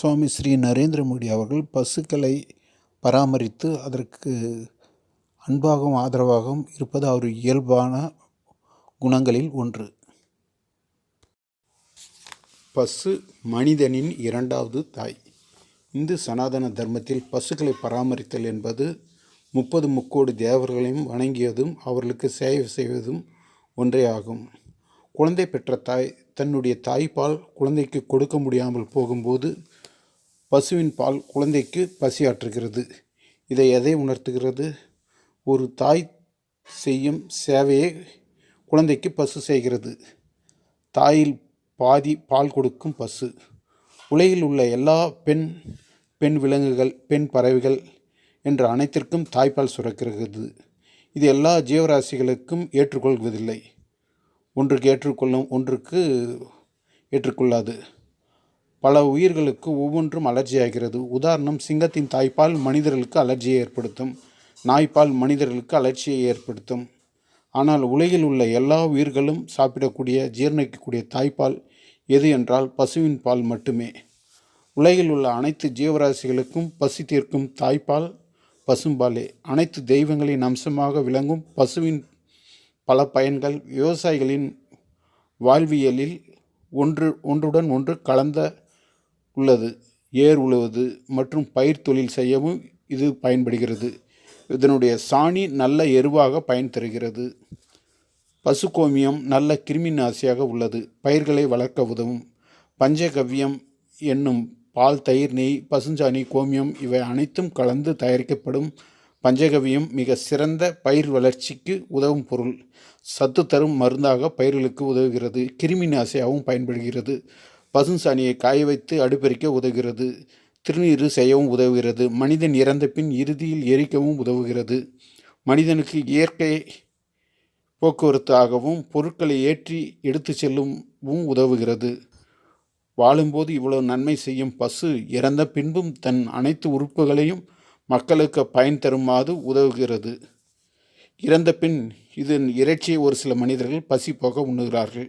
சுவாமி ஸ்ரீ நரேந்திர மோடி அவர்கள் பசுக்களை பராமரித்து அதற்கு அன்பாகவும் ஆதரவாகவும் இருப்பது அவர் இயல்பான குணங்களில் ஒன்று. பசு மனிதனின் இரண்டாவது தாய். இந்து சனாதன தர்மத்தில் பசுக்களை பராமரித்தல் என்பது முப்பது முக்கோடி தேவர்களையும் வணங்கியதும் அவர்களுக்கு சேவை செய்வதும் ஒன்றே ஆகும். குழந்தை பெற்ற தாய் தன்னுடைய தாய்ப்பால் குழந்தைக்கு கொடுக்க முடியாமல் போகும்போது பசுவின் பால் குழந்தைக்கு பசியாற்றுகிறது. இதை எதை உணர்த்துகிறது? ஒரு தாய் செய்யும் சேவையை குழந்தைக்கு பசு செய்கிறது. தாயில் பாதி பால் கொடுக்கும் பசு. உலகில் உள்ள எல்லா பெண் பெண் விலங்குகள் பெண் பறவைகள் என்ற அனைத்திற்கும் தாய்ப்பால் சுரக்கிறது. இது எல்லா ஜீவராசிகளுக்கும் ஏற்றுக்கொள்வதில்லை. ஒன்றுக்கு ஏற்றுக்கொள்ளும் ஒன்றுக்கு ஏற்றுக்கொள்ளாது. பல உயிர்களுக்கு ஒவ்வொன்றும் அலர்ஜி ஆகிறது. உதாரணம் சிங்கத்தின் தாய்ப்பால் மனிதர்களுக்கு அலர்ஜியை ஏற்படுத்தும். நாய்ப்பால் மனிதர்களுக்கு அலர்ச்சியை ஏற்படுத்தும். ஆனால் உலகில் உள்ள எல்லா உயிர்களும் சாப்பிடக்கூடிய ஜீரணிக்கக்கூடிய தாய்ப்பால் எது என்றால் பசுவின் பால் மட்டுமே. உலகில் உள்ள அனைத்து ஜீவராசிகளுக்கும் பசி தீர்க்கும் தாய்ப்பால் பசும்பாலே. அனைத்து தெய்வங்களின் அம்சமாக விளங்கும் பசுவின் பல பயன்கள் விவசாயிகளின் வாழ்வியலில் ஒன்று ஒன்றுடன் ஒன்று கலந்த உள்ளது. ஏர் உழுவது மற்றும் பயிர் தொழில் செய்யவும் இது பயன்படுகிறது. இதனுடைய சாணி நல்ல எருவாக பயன் தருகிறது பசுகோமியம் நல்ல கிருமி நாசியாக உள்ளது. பயிர்களை வளர்க்க உதவும். பஞ்சகவ்யம் என்னும் பால் தயிர் நெய் பசுஞ்சாணி கோமியம் இவை அனைத்தும் கலந்து தயாரிக்கப்படும். பஞ்சகவியம் மிக சிறந்த பயிர் வளர்ச்சிக்கு உதவும் பொருள். சத்து தரும் மருந்தாக பயிர்களுக்கு உதவுகிறது. கிருமி நாசியாகவும் பயன்படுகிறது. பசுஞ்சாணியை காய வைத்து அடுப்பெரிக்க உதவுகிறது. திருநீறு செய்யவும் உதவுகிறது. மனிதன் இறந்த பின் இறுதியில் எரிக்கவும் உதவுகிறது. மனிதனுக்கு இயற்கை போக்குவரத்தாகவும் பொருட்களை ஏற்றி எடுத்து செல்லவும் உதவுகிறது. வாழும்போது இவ்வளவு நன்மை செய்யும் பசு இறந்த பின்பும் தன் அனைத்து உறுப்புகளையும் மக்களுக்கு பயன் தருமாறு உதவுகிறது. இறந்த பின் இதன் இறைச்சியை ஒரு சில மனிதர்கள் பசி போக உண்ணுகிறார்கள்.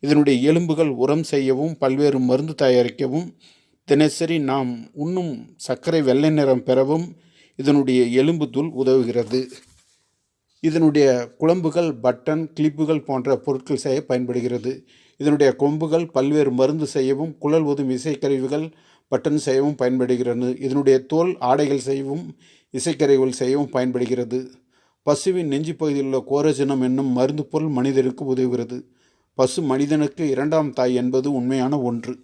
இதனுடைய எலும்புகள் உரம் செய்யவும் பல்வேறு மருந்து தயாரிக்கவும் தினசரி நாம் உண்ணும் சர்க்கரை வெள்ளை நிறம் பெறவும் இதனுடைய எலும்பு தூள் உதவுகிறது. இதனுடைய குழம்புகள் பட்டன் கிளிப்புகள் போன்ற பொருட்கள் செய்ய பயன்படுகிறது. இதனுடைய கொம்புகள் பல்வேறு மருந்து செய்யவும் குழல் உதும் இசைக்கருவிகள் பட்டன் செய்யவும் பயன்படுகிறது. இதனுடைய தோல் ஆடைகள் செய்யவும் இசைக்கருவிகள் செய்யவும் பயன்படுகிறது. பசுவின் நெஞ்சு பகுதியில் உள்ள கோரஜனம் என்னும் மருந்து பொருள் மனிதருக்கு உதவுகிறது. பசு மனிதனுக்கு இரண்டாம் தாய் என்பது உண்மையான ஒன்று.